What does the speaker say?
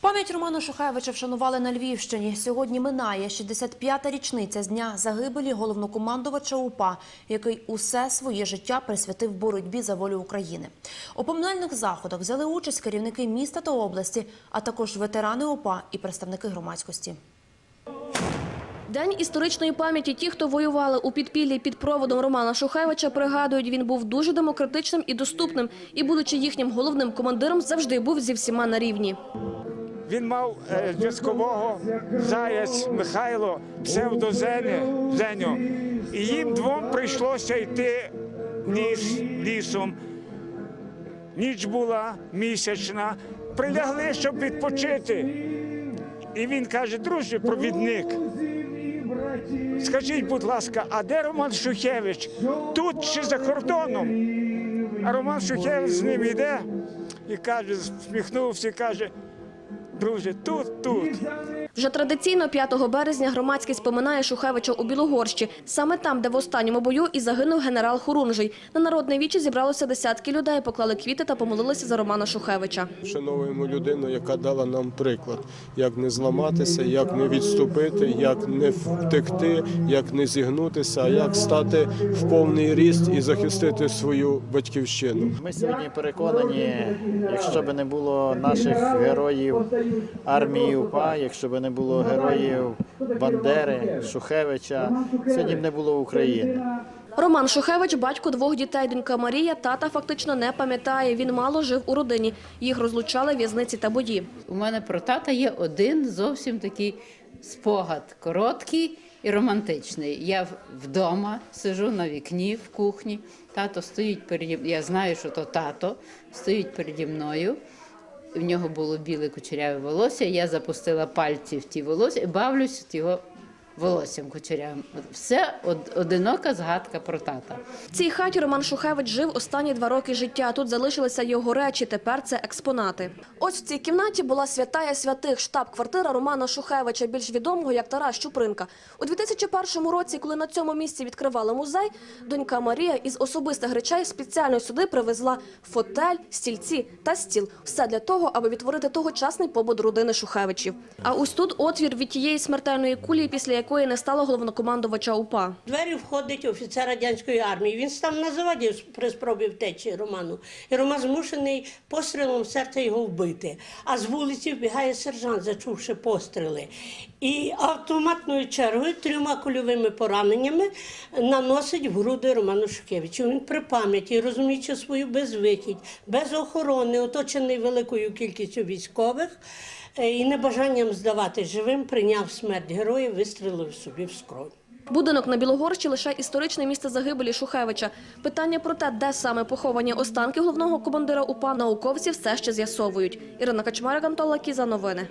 Пам'ять Романа Шухевича вшанували на Львівщині. Сьогодні минає 65-та річниця з дня загибелі головнокомандувача УПА, який усе своє життя присвятив боротьбі за волю України. У поминальних заходах взяли участь керівники міста та області, а також ветерани УПА і представники громадськості. День історичної пам'яті. Ті, хто воювали у підпіллі під проводом Романа Шухевича, пригадують, він був дуже демократичним і доступним. І, будучи їхнім головним командиром, завжди був зі всіма на рівні. Він мав е, зв'язкового заяць Михайло, псевдозеня Зеню. І їм двом прийшлося йти ніж лісом. Ніч була місячна. Прилягли, щоб відпочити. І він каже: друже, провідник. Скажіть, будь ласка, а де Роман Шухевич? Тут чи за кордоном? А Роман Шухевич з ним йде і каже, всміхнувся, і каже, друже, тут, тут. Вже традиційно 5 березня громадськість поминає Шухевича у Білогорщі, саме там, де в останньому бою і загинув генерал Хорунжий. На народне вічі зібралося десятки людей, поклали квіти та помолилися за Романа Шухевича. Вшановуємо людину, яка дала нам приклад, як не зламатися, як не відступити, як не втекти, як не зігнутися, а як стати в повний ріст і захистити свою батьківщину. Ми сьогодні переконані, якщо б не було наших героїв армії УПА, якщо б не було героїв Бандери, Шухевича, сьогодні б не було України. Роман Шухевич – батько двох дітей. Донька Марія тата фактично не пам'ятає. Він мало жив у родині. Їх розлучали в'язниці та бої. У мене про тата є один зовсім такий спогад короткий і романтичний. Я вдома сижу на вікні в кухні. Тато стоїть переді Я знаю, що то тато стоїть переді мною. В нього було біле кучеряве волосся. Я запустила пальці в ті волосся і бавлюсь в його волоссям кучерявим. Все од- одинока згадка про тата. В цій хаті Роман Шухевич жив останні два роки життя. Тут залишилися його речі, тепер це експонати. Ось в цій кімнаті була святая святих, штаб-квартира Романа Шухевича, більш відомого як Тарас Щупринка. У 2001 році, коли на цьому місці відкривали музей, донька Марія із особистих речей спеціально сюди привезла фотель, стільці та стіл. Все для того, аби відтворити тогочасний побут родини Шухевичів. А ось тут отвір від тієї смертельної кулі, після якої не стало головнокомандувача УПА. Двері входить офіцер радянської армії. Він став на заводі при спробі втечі Роману. І Роман змушений пострілом в серце його вбити. А з вулиці вбігає сержант, зачувши постріли. І автоматною чергою трьома кульовими пораненнями наносить в груди Роману Шухевичу. Він при пам'яті, розуміючи свою безвихідь, без охорони, оточений великою кількістю військових. Е, І небажанням здавати живим прийняв смерть героя, вистрілив собі в скронь. Будинок на Білогорщі лише історичне місце загибелі Шухевича. Питання про те, де саме поховані останки головного командира УПА, науковці все ще з'ясовують. Ірина Качмарик, Антон Лакіза, новини.